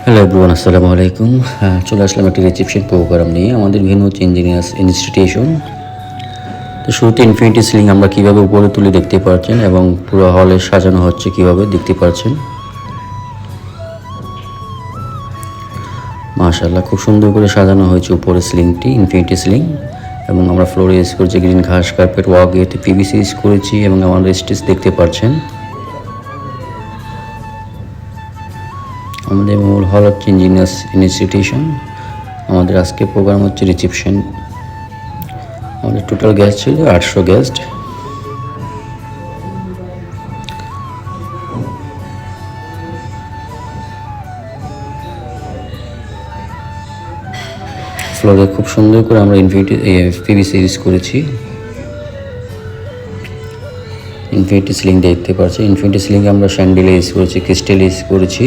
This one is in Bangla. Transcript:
হ্যালো এভরিওয়ান আসসালামু আলাইকুম চলে আসলাম একটি রিসেপশন প্রোগ্রাম নিয়ে, আমাদের ভেনু হচ্ছে ইঞ্জিনিয়ার্স ইনস্টিটিউশন তো শুরুতে ইনফিনিটি সিলিং আমরা কীভাবে উপরে তুলে দেখতে পাচ্ছেন এবং পুরো হলে সাজানো হচ্ছে কীভাবে দেখতে পাচ্ছেন মাশাল্লাহ খুব সুন্দর করে সাজানো হয়েছে উপরে সিলিংটি ইনফিনিটি সিলিং এবং আমরা ফ্লোরে ইউজ করেছি গ্রিন ঘাস কার্পেট ওয়াক এতে পিভিসি ইউজ করেছি এবং আমাদের স্টেজ দেখতে পাচ্ছেন আমাদের মূল হল হচ্ছে ইঞ্জিনিয়ার্স ইনস্টিটিউশন আমাদের আজকে প্রোগ্রাম হচ্ছে রিসেপশন আমাদের টোটাল গ্যাস ছিল আটশো গেস্ট ফ্লোরে খুব সুন্দর করে আমরা ইনফিনিটি পিভিসি ইউজ করেছি। ইনফিনিটি সিলিং দেখতে পাচ্ছি ইনফিনিটি সিলিং আমরা স্যান্ডেল ইউজ করেছি ক্রিস্টেল ইউজ করেছি।